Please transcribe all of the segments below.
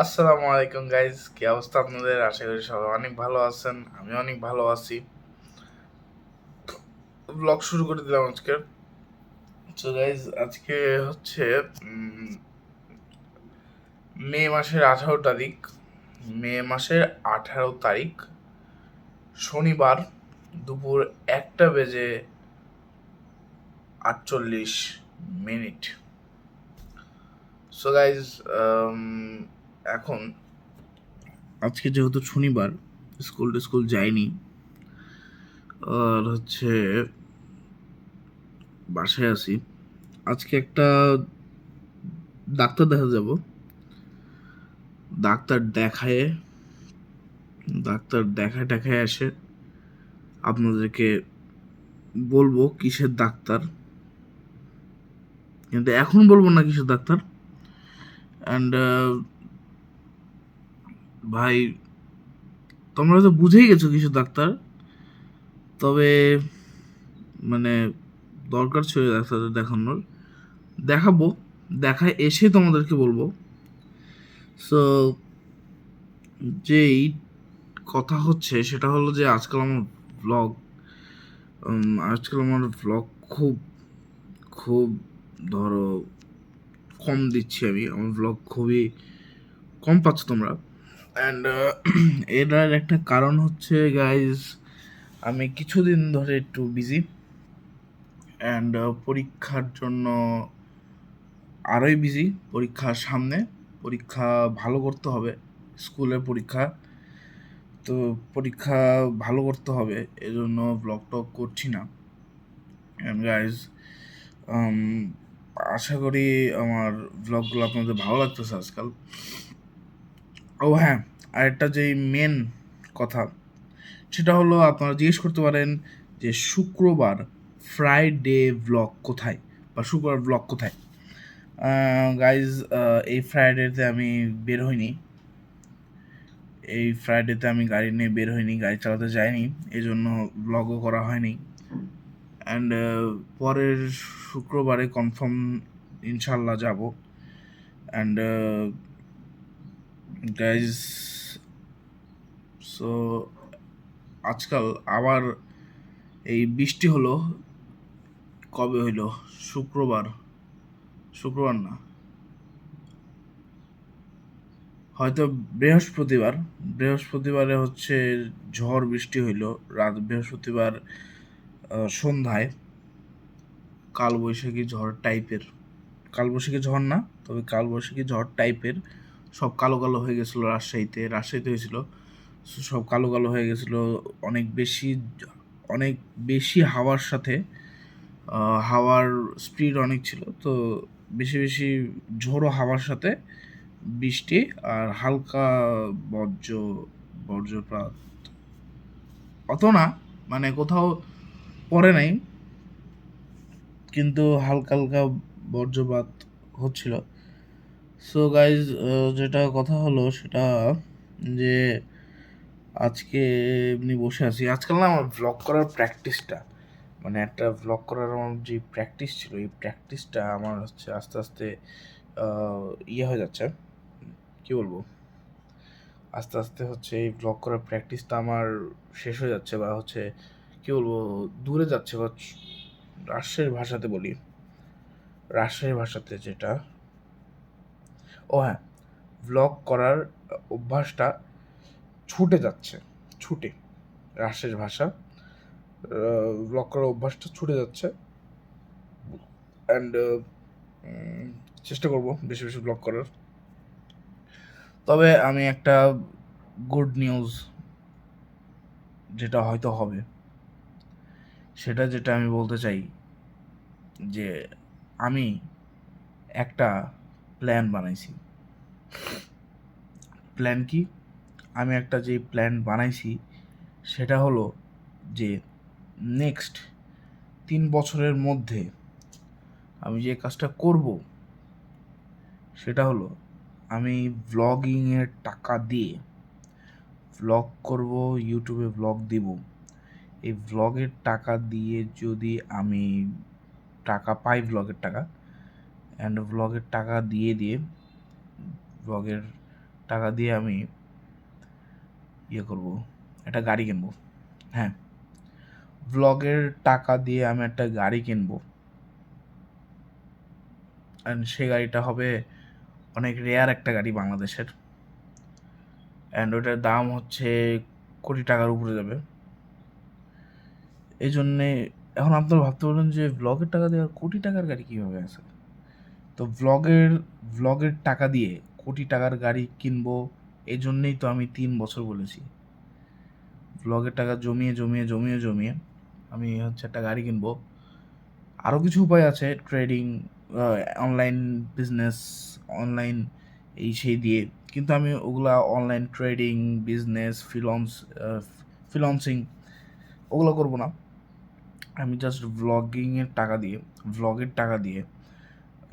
আসসালামু আলাইকুম গাইজ কি অবস্থা আপনাদের? আশা করি সবাই অনেক ভালো আছেন। আমি অনেক ভালো আছি। ব্লগ শুরু করে দিলাম আজকে। তো গাইজ আজকে হচ্ছে মে মাসের আঠারো তারিখ। মে মাসের আঠারো তারিখ, শনিবার দুপুর একটা বেজে আটচল্লিশ মিনিট। সো গাইজ এখন, আজকে যেহেতু শনিবার, স্কুল স্কুল যায়নি আর হচ্ছে বাসায় আছি, আজকে একটা ডাক্তার দেখা যাব। ডাক্তার দেখায় ডাক্তার দেখায় দেখায় আসে। আপনাদেরকে বলব কিসের ডাক্তার। কিন্তু এখন বলব না কিসের ডাক্তার। অ্যান্ড ভাই, তোমরা তো বুঝেই গেছো কিছু ডাক্তার। তবে মানে দরকার ছিল ডাক্তারদের দেখানোর। দেখাবো, দেখায় এসে তোমাদেরকে বলব। সো যেই কথা হচ্ছে, সেটা হলো যে আজকাল আমার ব্লগ আজকাল আমার ব্লগ খুব খুব, ধরো, কম দিচ্ছি আমি। আমার ব্লগ খুবই কম পাচ্ছ তোমরা। অ্যান্ড এটার একটা কারণ হচ্ছে গাইজ আমি কিছুদিন ধরে একটু বিজি অ্যান্ড পরীক্ষার জন্য আরোই বিজি পরীক্ষার সামনে। পরীক্ষা ভালো করতে হবে, স্কুলের পরীক্ষা। তো পরীক্ষা ভালো করতে হবে, এজন্য ব্লগ টক করছি না। অ্যান্ড গাইজ আশা করি আমার ব্লগগুলো আপনাদের ভালো লাগতেছে আজকাল। ও হ্যাঁ আরেকটা যে মেন কথা, সেটা হলো আপনারা জিজ্ঞেস করতে পারেন যে শুক্রবার ফ্রাইডে ব্লগ কোথায় বা শুক্রবার ব্লগ কোথায়? গাইজ এই ফ্রাইডেতে আমি বের হইনি। এই ফ্রাইডেতে আমি গাড়ি নিয়ে বের হইনি, গাড়ি চালাতে যাইনি এই জন্য ব্লগও করা হয়নি। অ্যান্ড পরের শুক্রবারে কনফার্ম ইনশাল্লাহ যাব। অ্যান্ড গাইজ সো আজকাল আবার এই বৃষ্টি হলো। কবে হইল? শুক্রবার। শুক্রবার না। হয়তো বৃহস্পতিবার। বৃহস্পতিবারে হচ্ছে ঝড় বৃষ্টি হইল। রাত বৃহস্পতিবার সন্ধ্যায় কালবৈশাখী ঝড় টাইপের কালবৈশাখী ঝড় না, তবে কালবৈশাখী ঝড় টাইপের সব কালো কালো হয়ে গেছিল রাজশাহীতে। রাজশাহীতে হয়েছিল, সব কালো কালো হয়ে গেছিল। অনেক বেশি অনেক বেশি হাওয়ার সাথে হাওয়ার স্পিড অনেক ছিল। তো বেশি বেশি ঝোড়ো হাওয়ার সাথে বৃষ্টি আর হালকা বর্জ্য বর্জ্যপাত অত না মানে কোথাও পড়ে নাই, কিন্তু হালকা হালকা বর্জ্যপাত হচ্ছিল। সো গাইজ যেটা কথা হলো সেটা যে আজকে এমনি বসে আছি। আজকাল না আমার ভ্লগ করার প্র্যাকটিসটা মানে একটা ভ্লগ করার আমার যে প্র্যাকটিস ছিল, এই প্র্যাকটিসটা আমার হচ্ছে আস্তে আস্তে ইয়ে হয়ে যাচ্ছে। কি বলব? আস্তে আস্তে হচ্ছে এই ভ্লগ করার প্র্যাকটিসটা আমার শেষ হয়ে যাচ্ছে বা হচ্ছে, কি বলব, দূরে যাচ্ছে বা রাজশাহীর ভাষাতে বলি। রাজশাহীর ভাষাতে যেটা। ও হ্যাঁ ভ্লগ করার অভ্যাসটা ছুটে যাচ্ছে, ছুটে রাজশাহীর ভাষা ব্লগ করার অভ্যাসটা ছুটে যাচ্ছে। অ্যান্ড চেষ্টা করব বেশি বেশি ব্লগ করার। তবে আমি একটা গুড নিউজ যেটা হয়তো হবে, সেটা যেটা আমি বলতে চাই, যে আমি একটা প্ল্যান বানাইছি। প্ল্যান কি? আমি একটা যে প্ল্যান বানাইছি, সেটা হলো যে নেক্সট তিন বছরের মধ্যে আমি যে কাজটা করব, সেটা হলো আমি ব্লগিংয়ের টাকা দিয়ে ব্লগ করব ইউটিউবে ব্লগ দিব। এই ব্লগের টাকা দিয়ে যদি আমি টাকা পাই ব্লগের টাকা অ্যান্ড ব্লগের টাকা দিয়ে দিয়ে ভ্লগের টাকা দিয়ে আমি ইয়ে করব, একটা গাড়ি কিনবো। হ্যাঁ ব্লগের টাকা দিয়ে আমি একটা গাড়ি কিনবো। অ্যান্ড সেই গাড়িটা হবে অনেক রেয়ার একটা গাড়ি বাংলাদেশের। অ্যান্ড ওটার দাম হচ্ছে কোটি টাকার উপরে যাবে। এই জন্যে এখন আপনারা ভাবতে পারেন যে ব্লগের টাকা দিয়ে কোটি টাকার গাড়ি কীভাবে আছে? তো ব্লগের ব্লগের টাকা দিয়ে কোটি টাকার গাড়ি কিনবো, এই জন্যেই তো আমি তিন বছর বলেছি। ব্লগের টাকা জমিয়ে জমিয়ে জমিয়ে জমিয়ে আমি হচ্ছে একটা গাড়ি কিনবো। আরও কিছু উপায় আছে ট্রেডিং অনলাইন বিজনেস অনলাইন এই সেই দিয়ে। কিন্তু আমি ওগুলা online trading business freelance freelancing ওগুলো করব না। আমি জাস্ট ব্লগিংয়ের টাকা দিয়ে ব্লগের টাকা দিয়ে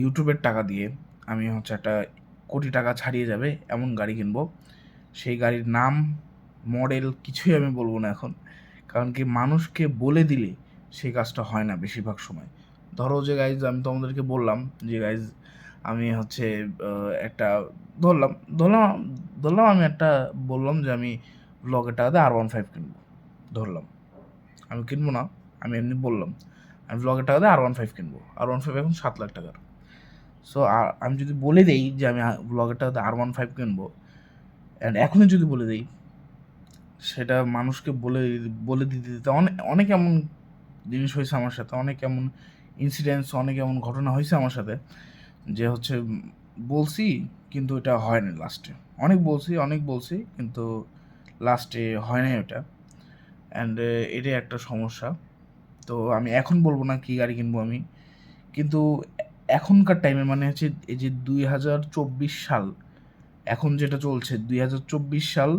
ইউটিউবের টাকা দিয়ে আমি হচ্ছে একটা কোটি টাকা ছাড়িয়ে যাবে এমন গাড়ি কিনব। সেই গাড়ির নাম, মডেল কিছুই আমি বলব না এখন। কারণ কি মানুষকে বলে দিলে সেই কাজটা হয় না বেশিরভাগ সময়। ধরো যে গাইজ আমি তোমাদেরকে বললাম যে গাইজ আমি হচ্ছে একটা, ধরলাম ধরলাম ধরলাম আমি একটা, বললাম যে আমি ব্লগের টাকাতে আর ওয়ান ফাইভ কিনবো। ধরলাম। আমি কিনবো না, আমি এমনি বললাম, আমি ব্লগের টাকাতে আর ওয়ান ফাইভ কিনবো। আর ওয়ান ফাইভ এখন সাত লাখ টাকার। সো আমি যদি বলে দেই যে আমি ব্লগের টাকাতে আর ওয়ান ফাইভ কিনবো অ্যান্ড এখনই যদি বলে দেই, সেটা মানুষকে বলে বলে দিতে দিতে অনেক অনেক এমন জিনিস হয়েছে আমার সাথে, অনেক এমন ইনসিডেন্টস অনেক এমন ঘটনা হয়েছে আমার সাথে, যে হচ্ছে বলছি, কিন্তু এটা হয় না লাস্টে অনেক বলছি অনেক বলছি, কিন্তু লাস্টে হয় নাই ওটা। অ্যান্ড এটাই একটা সমস্যা। তো আমি এখন বলব না কী গাড়ি কিনবো আমি। কিন্তু এখনকার টাইমে মানে হচ্ছে এই যে দুই হাজার চব্বিশ সাল, এখন যেটা চলছে, দুই হাজার চব্বিশ সাল,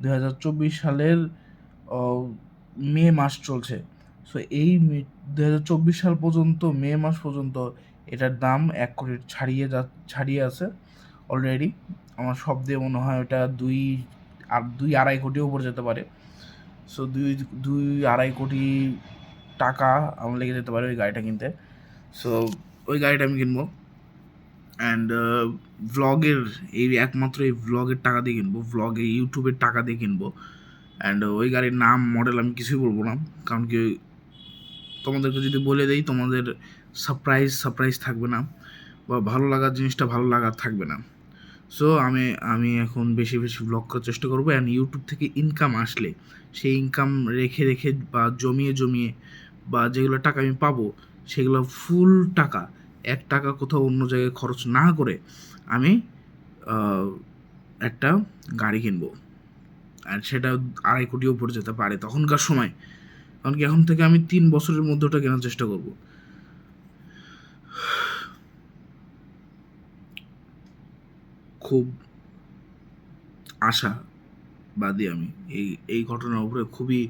দুই হাজার চব্বিশ সালের মে মাস চলছে। সো এই দুই হাজার চব্বিশ সাল পর্যন্ত, মে মাস পর্যন্ত এটার দাম এক কোটি ছাড়িয়ে যা, ছাড়িয়ে আছে অলরেডি আমার সব দিয়ে মনে হয় ওটা দুই আর দুই আড়াই কোটিও উপরে যেতে পারে। সো দুই দুই আড়াই কোটি টাকা আমার লেগে যেতে পারে ওই গাড়িটা কিনতে। সো ওই গাড়িটা আমি কিনবো। অ্যান্ড ভ্লগের এই একমাত্র এই ভ্লগের টাকা দিয়ে কিনবো ভ্লগে ইউটিউবের টাকা দিয়ে কিনবো। অ্যান্ড ওই গাড়ির নাম মডেল আমি কিছুই বলব না। কারণ কি, তোমাদেরকে যদি বলে দেই, তোমাদের সারপ্রাইজ সারপ্রাইজ থাকবে না। বা ভালো লাগার জিনিসটা ভালো লাগার থাকবে না। সো আমি আমি এখন বেশি বেশি ব্লগ করার চেষ্টা করব। অ্যান্ড ইউটিউব থেকে ইনকাম আসলে, সেই ইনকাম রেখে রেখে বা জমিয়ে জমিয়ে বা যেগুলো টাকা আমি পাবো সেগুলো ফুল টাকা, এক টাকা কোথাও অন্য জায়গায় খরচ না করে আমি একটা গাড়ি কিনবো। আর সেটা আড়াই কোটি উপরে যেতে পারে তখনকার সময়। কারণ কি এখন থেকে আমি তিন বছরের মধ্যে ওটা কেনার চেষ্টা করব। খুব আশা বাদী আমি। এই এই ঘটনার উপরে খুবই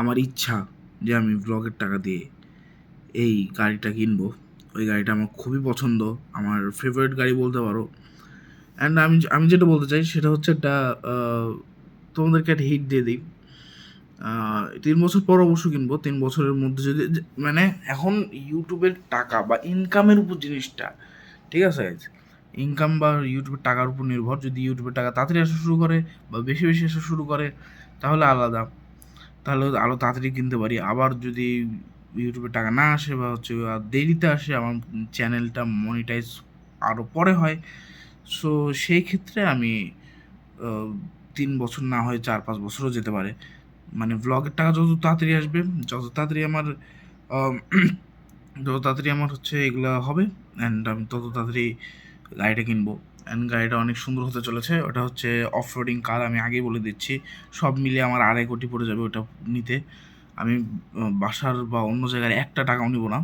আমার ইচ্ছা যে আমি ব্লগের টাকা দিয়ে এই গাড়িটা কিনবো। ওই গাড়িটা আমার খুবই পছন্দ। আমার ফেভারিট গাড়ি বলতে পারো। অ্যান্ড আমি আমি যেটা বলতে চাই সেটা হচ্ছে একটা তোমাদেরকে একটা হিট দিয়ে দিই। তিন বছর পর অবশ্য কিনবো। তিন বছরের মধ্যে যদি মানে এখন ইউটিউবের টাকা বা ইনকামের উপর জিনিসটা, ঠিক আছে ইনকাম বা ইউটিউবের টাকার উপর নির্ভর। যদি ইউটিউবের টাকা তাড়াতাড়ি আসা শুরু করে বা বেশি বেশি আসা শুরু করে, তাহলে আলাদা। তাহলে আরও তাড়াতাড়ি কিনতে পারি। আবার যদি ইউটিউবে টাকা না আসে বা হচ্ছে দেরিতে আসে, আমার চ্যানেলটা মনিটাইজ আরও পরে হয়। সো সেই ক্ষেত্রে আমি তিন বছর না হয় চার পাঁচ বছরও যেতে পারে। মানে ব্লগের টাকা যত তাড়াতাড়ি আসবে, যত তাড়াতাড়ি আমার যত তাড়াতাড়ি আমার হচ্ছে এগুলো হবে অ্যান্ড আমি তত তাড়াতাড়ি গাড়িটা কিনবো। অ্যান্ড গাড়িটা অনেক সুন্দর হতে চলেছে, ওটা হচ্ছে অফ রোডিং কার আমি আগেই বলে দিচ্ছি। সব মিলিয়ে আমার আড়াই কোটি পড়ে যাবে ওটা নিতে। আমি বাসার বা অন্য জায়গায় একটা টাকাও নিব না।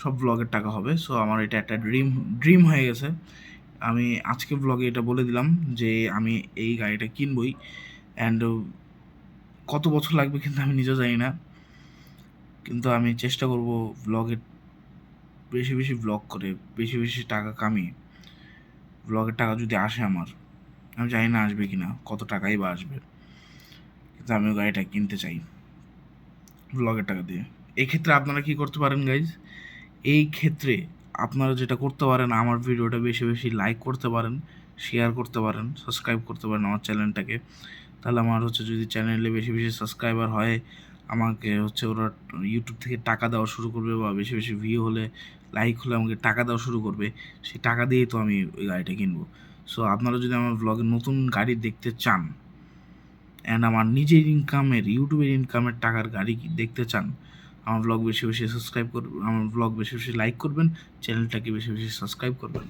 সব ব্লগের টাকা হবে। সো আমার এটা একটা ড্রিম ড্রিম হয়ে গেছে। আমি আজকে ব্লগে এটা বলে দিলাম যে, আমি এই গাড়িটা কিনবই। অ্যান্ড কত বছর লাগবে কিন্তু আমি নিজেও জানি না। কিন্তু আমি চেষ্টা করব ব্লগের বেশি বেশি ব্লগ করে, বেশি বেশি টাকা কামিয়ে ব্লগের টাকা যদি আসে আমার, আমি জানি না আসবে কি না কত টাকাই বা আসবে। কিন্তু আমি গাড়িটা কিনতে চাই। ব্লগের টাকা দিয়ে। এই ক্ষেত্রে আপনারা কি করতে পারেন গাইজ এই ক্ষেত্রে আপনারা যেটা করতে পারেন, আমার ভিডিওটা বেশি বেশি লাইক করতে পারেন শেয়ার করতে পারেন সাবস্ক্রাইব করতে পারেন আমার চ্যানেলটাকে তাহলে আমার হচ্ছে যদি চ্যানেলে বেশি বেশি সাবস্ক্রাইবার হয়, আমাকে হচ্ছে ওরা ইউটিউব থেকে টাকা দেওয়া শুরু করবে বা বেশি বেশি ভিউ হলে লাইক হলে আমাকে টাকা দেওয়া শুরু করবে, সেই টাকা দিয়েই তো আমি ওই গাড়িটা কিনবো। সো আপনারা যদি আমার ব্লগে নতুন গাড়ি দেখতে চান অ্যান্ড আমার নিজের ইনকামের ইউটিউবের ইনকামের টাকার গাড়ি দেখতে চান, আমার ব্লগ বেশি বেশি সাবস্ক্রাইব করবেন আমার ব্লগ বেশি বেশি লাইক করবেন চ্যানেলটাকে বেশি বেশি সাবস্ক্রাইব করবেন।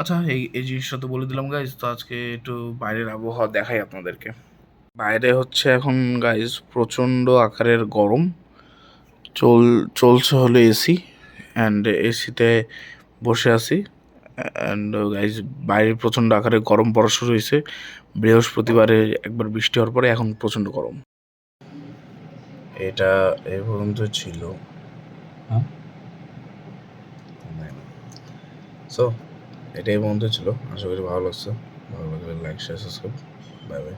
আচ্ছা এই এই জিনিসটা তো বলে দিলাম গাইজ তো আজকে একটু বাইরের আবহাওয়া দেখাই আপনাদেরকে। বাইরে হচ্ছে এখন গাইজ প্রচণ্ড আকারের গরম, চল, চলছে হলো এসি অ্যান্ড এসিতে বসে আছি। অ্যান্ড গাইজ বাইরে প্রচণ্ড আকারে গরম পড়া শুরু হয়েছে। বৃহস্পতিবারে একবার বৃষ্টি হওয়ার পরে এখন প্রচণ্ড গরম। এটা এ পর্যন্ত ছিল। সো এটাই পর্যন্ত ছিল। আশা করি ভালো লাগছে। ভালো লাগলে like share subscribe bye bye